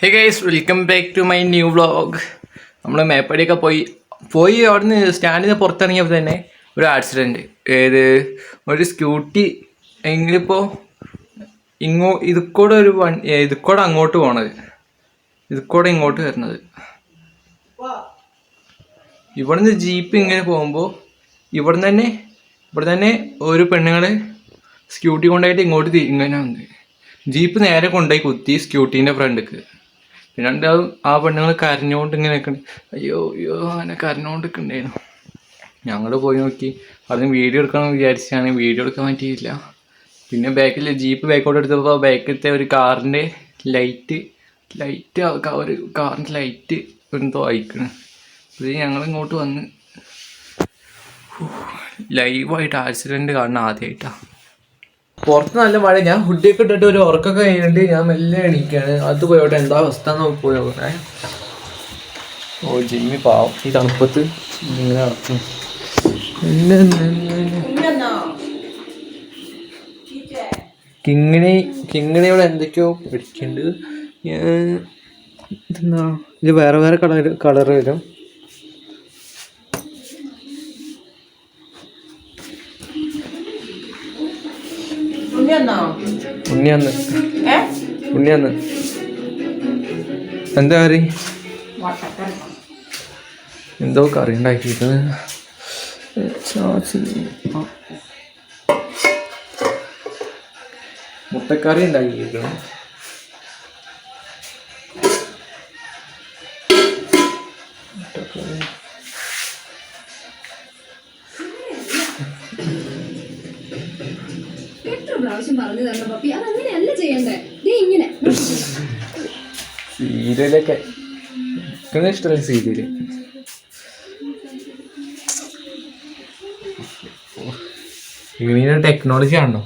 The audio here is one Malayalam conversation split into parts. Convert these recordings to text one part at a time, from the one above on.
Hey guys welcome back to my new vlog നമ്മൾ മേപ്പടിയൊക്കെ പോയി പോയി അവിടുന്ന് സ്റ്റാൻഡിൽ നിന്ന് പുറത്തിറങ്ങിയപ്പോൾ തന്നെ ഒരു ആക്സിഡന്റ് ഏത്? ഒരു സ്കൂട്ടി എങ്കിലിപ്പോൾ ഇങ്ങോ ഇതുക്കൂടെ ഒരു വൺ ഇതുക്കൂടെ അങ്ങോട്ട് പോണത്. ഇതുക്കൂടെ ഇങ്ങോട്ട് വരുന്നത്. ഇവിടുന്ന് ജീപ്പ് ഇങ്ങനെ പോകുമ്പോൾ ഇവിടുന്ന് തന്നെ ഇവിടെ തന്നെ ഒരു പെണ്ണുങ്ങൾ സ്കൂട്ടി കൊണ്ടായിട്ട് ഇങ്ങോട്ട് ഇങ്ങനെ വന്ന് ജീപ്പ് നേരെ കൊണ്ടുപോയി കുത്തി സ്കൂട്ടീന്റെ ഫ്രണ്ടിക്ക് പിന്നെ ആ പെണ്ണുങ്ങൾ കരഞ്ഞുകൊണ്ട് ഇങ്ങനെ നിൽക്കണ്ട് അയ്യോ അയ്യോ അങ്ങനെ കരഞ്ഞുകൊണ്ട് നിൽക്കണ്ടായിരുന്നു ഞങ്ങൾ പോയി നോക്കി. അതിന് വീഡിയോ എടുക്കണം വിചാരിച്ചാണ്. വീഡിയോ എടുക്കാൻ പറ്റിയില്ല. പിന്നെ ബാക്കിൽ ജീപ്പ് ബാക്കോട്ട് എടുത്തപ്പോൾ ബാക്കിലത്തെ ഒരു കാറിന്റെ ലൈറ്റ് ലൈറ്റ് ഒരു കാറിന്റെ ലൈറ്റ് എന്തോ അയക്കണം ഞങ്ങൾ ഇങ്ങോട്ട് വന്ന് ലൈവായിട്ട് ആക്സിഡന്റ് കാണുന്ന ആദ്യമായിട്ടാണ് പുറത്ത് നല്ല മഴ. ഞാൻ ഹുഡിയൊക്കെ ഇട്ടിട്ട് ഒരു ഉറക്കൊക്കെ കഴിഞ്ഞിട്ട് ഞാൻ മെല്ലെ എണീക്കാണ്. അത് പോയോട്ടെ എന്താ അവസ്ഥ എന്ന് പോയി നോക്കണേ. ഓ ജിമ്മി പാവം. ഈ തണുപ്പത്ത് ഇങ്ങനെ നടക്കും. കിങ്ങിണി കിങ്ങിണിയോട് എന്തൊക്കെയോ പിടിക്കുന്നുണ്ട് ഞാൻ- ഇതെന്താ? ഇത് വേറെ വേറെ കളർ കളർ വരും. ഉണ്ണിയാന്ന്. ഉണ്ണിയാന്ന്. എന്താ കറി എന്തോ കറി ഉണ്ടാക്കിയിട്ട് മുട്ടക്കറി ഉണ്ടാക്കിയിരിക്കണം എത്ര പ്രാവശ്യം പറഞ്ഞു തരണം പപ്പി. അത് അങ്ങനെയല്ല ചെയ്യണ്ടേ. ദേ ഇങ്ങനെ. സീരിയലൊക്കെ. ഇഷ്ടമല്ല സീരിയൽ? ഇങ്ങനെ ടെക്നോളജി ആണോ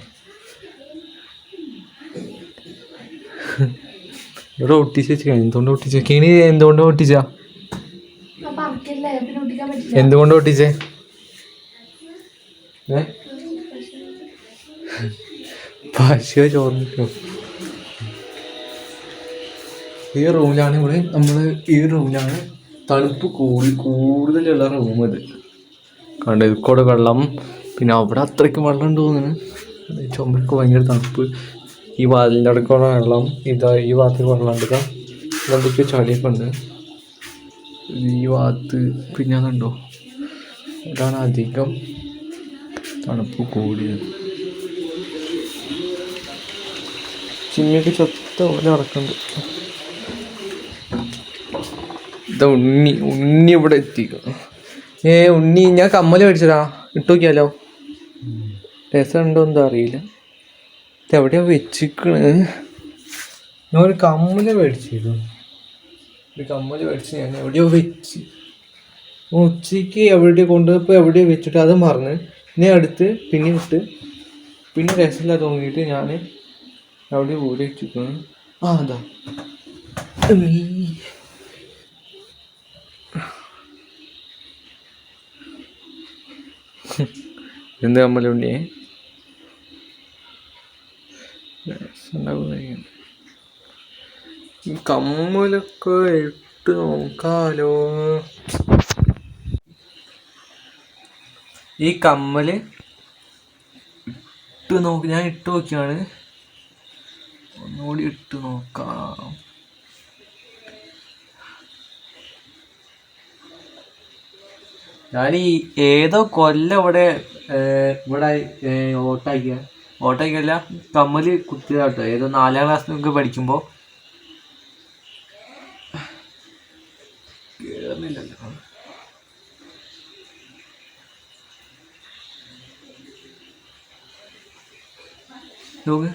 ഇവിടെ ഒട്ടിച്ച് വെച്ചാ എന്തുകൊണ്ട് ഒട്ടിച്ച കിണി എന്തുകൊണ്ട് ഒട്ടിച്ച? എന്തുകൊണ്ട് ഒട്ടിച്ചേ? ഏ? പശുവ ചോർന്നിട്ടോ ഈ റൂമിലാണ് ഇവിടെ നമ്മൾ ഈ റൂമിലാണ് തണുപ്പ് കൂടി കൂടുതലുള്ള റൂം ഇത്. കണ്ട ഇതിക്കൂടെ വെള്ളം പിന്നെ അവിടെ അത്രയ്ക്കും വെള്ളം ഉണ്ട് തോന്നുന്നു. ഭയങ്കര തണുപ്പ്. ഈ വാതിലിന്റെ അടുക്കുള്ള വെള്ളം ഇതാ ഈ ഭാഗത്തേക്ക് വെള്ളം ഇതാ. ഇതെന്തൊക്കെയോ ചളിയൊക്കെ ഉണ്ട്. ഈ ഭാഗത്ത് പിന്നെ അതുണ്ടോ ഇതാണ് അധികം തണുപ്പ് കൂടിയത്. ചിമ്മിയൊക്കെ ചത്ത പോലെ നടക്കുന്നുണ്ട്. ഇതാ ഉണ്ണി ഉണ്ണി ഇവിടെ എത്തിക്കും. ഏ ഉണ്ണി ഞാൻ കമ്മൽ മേടിച്ചതാ. ഇട്ട് നോക്കിയാലോ രസമുണ്ടോ എന്താ അറിയില്ല. ഇത് എവിടെയാ വെച്ചിക്കണ്? ഞാൻ ഒരു കമ്മൽ മേടിച്ചിരുന്നു. ഒരു കമ്മൽ മേടിച്ച് ഞാൻ എവിടെയോ വെച്ച്. ഉച്ചയ്ക്ക് എവിടെ കൊണ്ടുപോയപ്പോൾ എവിടെയോ വെച്ചിട്ട് അത് മറന്ന്. ഇനി അടുത്ത് പിന്നെ ഇട്ട്. പിന്നെ രസമില്ല തോന്നിയിട്ട് ഞാൻ അവിടെ ഊരി വെച്ചിരിക്കുന്നു ആ അതാ. എന്ത്. ഈ കമ്മലൊക്കെ ഇട്ട് നോക്കാലോ. ഈ കമ്മൽ ഇട്ട് നോക്കി ഞാൻ ഇട്ട് നോക്കിയാണ്. ഒന്നുകൂടി ഇട്ട് നോക്കാം. ഞാൻ ഈ ഏതോ കൊല്ലം ഇവിടെ ഇവിടെ ഓട്ടാക്കിയ ഓട്ടാക്കിയല്ല കമ്മൽ കുത്തിയതാട്ടോ ഏതോ നാലാം ക്ലാസ് നമുക്ക് പഠിക്കുമ്പോൾ കേറുന്നില്ലല്ലോ. നോക്ക്.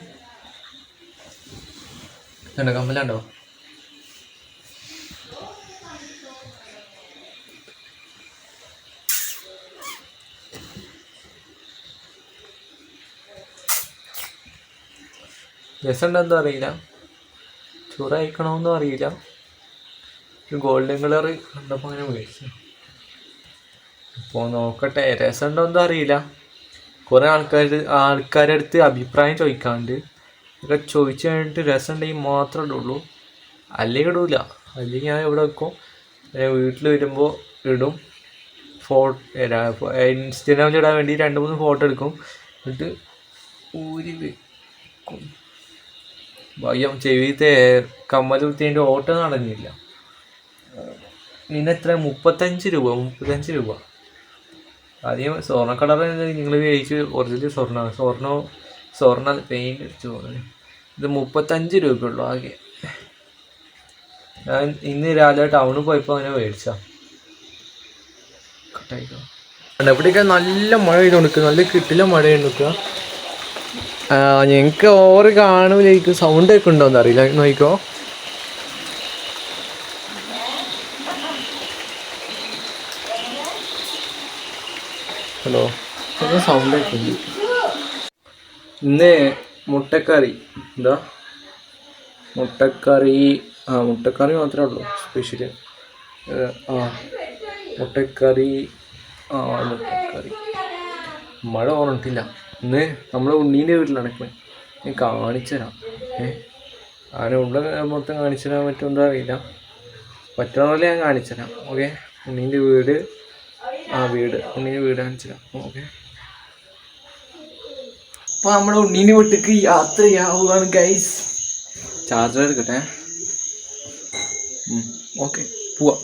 കണ്ടോ കമ്മലുണ്ടോ രസമുണ്ടോ എന്തോ അറിയില്ല. ചൂറായിക്കണമെന്നും അറിയില്ല ഗോൾഡൻ കളർ കണ്ടപ്പോൾ അങ്ങനെ മേടിച്ചു ഇപ്പോൾ നോക്കട്ടെ രസമുണ്ടോ എന്തോ അറിയില്ല കുറേ ആൾക്കാർ ആൾക്കാരുടെ അടുത്ത് അഭിപ്രായം ചോദിക്കാണ്ട് ഇതൊക്കെ ചോദിച്ചു കഴിഞ്ഞിട്ട് രസം ഉണ്ടെങ്കിൽ മാത്രമേ ഇടുള്ളൂ അല്ലെങ്കിൽ ഇടൂല. അല്ലെങ്കിൽ ഞാൻ ഇവിടെ വെക്കും. വീട്ടിൽ വരുമ്പോൾ ഇടും. ഫോ ഇൻസ്റ്റഗ്രാമിൽ ഇടാൻ വേണ്ടി രണ്ട് മൂന്ന് ഫോട്ടോ എടുക്കും. എന്നിട്ട് ഊരി വെക്കും. ഭയം ചെവിത്തെ കമ്മൽ കുത്തിന്റെ ഓട്ടോ നടന്നില്ല. പിന്നെ എത്ര? മുപ്പത്തഞ്ച് രൂപ മുപ്പത്തഞ്ച് രൂപ. ആദ്യം സ്വർണ കളർ നിങ്ങൾ കഴിച്ച് ഒറിജിനൽ സ്വർണ സ്വർണ സ്വർണ പെയിന്റ് അടിച്ചു പോകുന്നത് ഇത് മുപ്പത്തഞ്ച് രൂപയുള്ളൂ ആകെ. ഞാൻ ഇന്ന് രാവിലെ ടൗണിൽ പോയപ്പോൾ അങ്ങനെ മേടിച്ച കട്ടായിക്കോ. ഇവിടെയൊക്കെ നല്ല മഴ ചെയ്ത് കൊടുക്കുക നല്ല കിട്ടില്ല മഴ കൊടുക്കുക ഞങ്ങൾക്ക് ഓറ് കാണൂലേക്ക് സൗണ്ട് ഒക്കെ ഉണ്ടോന്ന് അറിയില്ല. നോക്കിക്കോ. ഹലോ. സൗണ്ട് ഒക്കെ ഉണ്ട്. ഇന്ന് മുട്ടക്കറി. എന്താ? മുട്ടക്കറി ആ മുട്ടക്കറി മാത്രമേ ഉള്ളൂ. സ്പെഷ്യൽ ആ. മുട്ടക്കറി ആ മുട്ടക്കറി. മഴ ഓർമ്മിട്ടില്ല ഇന്ന് നമ്മൾ ഉണ്ണീന്റെ വീട്ടിലാണ് ഇപ്പം ഞാൻ കാണിച്ചുതരാം ഏ? അങ്ങനെ ഉള്ള മൊത്തം കാണിച്ചു തരാൻ പറ്റുമെന്ന് അറിയില്ല. പറ്റുന്ന പോലെ ഞാൻ കാണിച്ചു തരാം. ഓക്കെ? ഉണ്ണീന്റെ വീട് ആ വീട്. ഉണ്ണീന്റെ വീട് കാണിച്ചു തരാം. ഓക്കെ? അപ്പൊ നമ്മുടെ ഉണ്ണീനെ വീട്ടിക്ക് യാത്രയാവുകയാണ് ഗൈസ് ചാർജർ എടുക്കട്ടെ. ഓക്കെ പോവാ.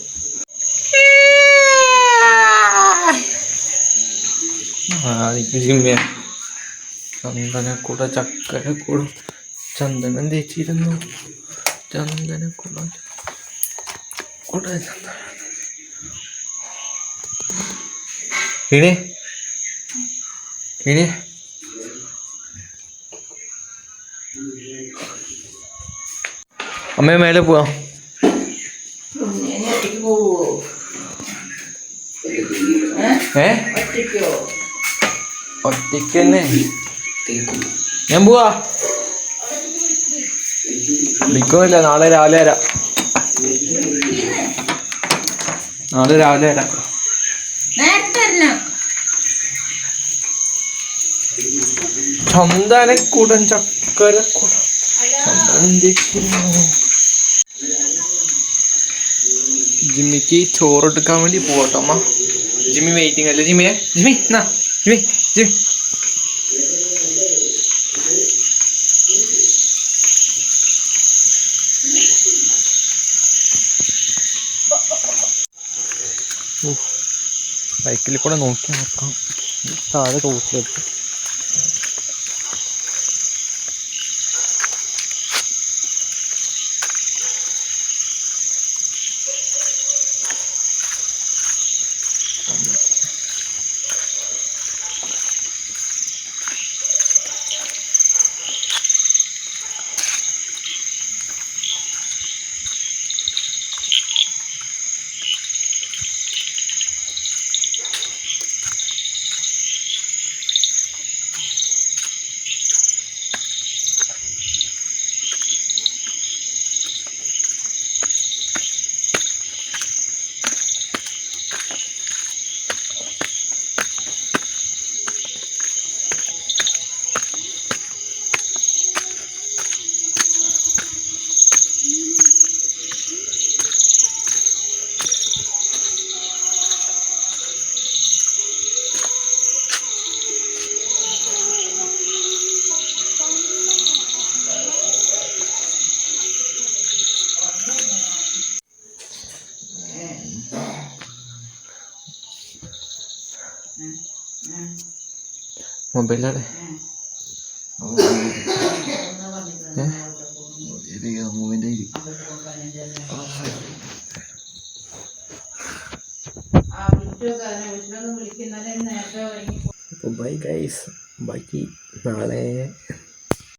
ജിമ്മിയ. ചന്ദനക്കുട ചക്കരക്കുട ചന്ദനം തേച്ചിരുന്നു. ചന്ദനക്കുട കുട ചന്ദന. ഇനി? ഇനി? അമ്മ മേലെ പോവാം. ഏ? ഒറ്റയ്ക്കോ തന്നെ ഞാൻ പോവാ. വിളിക്കുന്നില്ല. നാളെ രാവിലെ വരാം. നാളെ രാവിലെ വരാം. ചന്ദനക്കുടൻ ചക്കരക്കുടം ചന്ദനം തേച്ചിരുന്നു ജിമ്മിക്ക് ചോറെടുക്കാൻ വേണ്ടി പോകട്ടോ അമ്മ. ജിമ്മി വെയിറ്റിംഗ് അല്ലേ? ജിമ്മിയെ ജിമ്മി എന്നാ ജിമ്മി ജിമ്മി. ബൈക്കിൽ കൂടെ നോക്കി നോക്കാം താഴെ തോട്ടിലെടുത്ത് മൊബൈലാണ് അപ്പോൾ ബൈ ഗൈസ് ബാക്കി നാളെ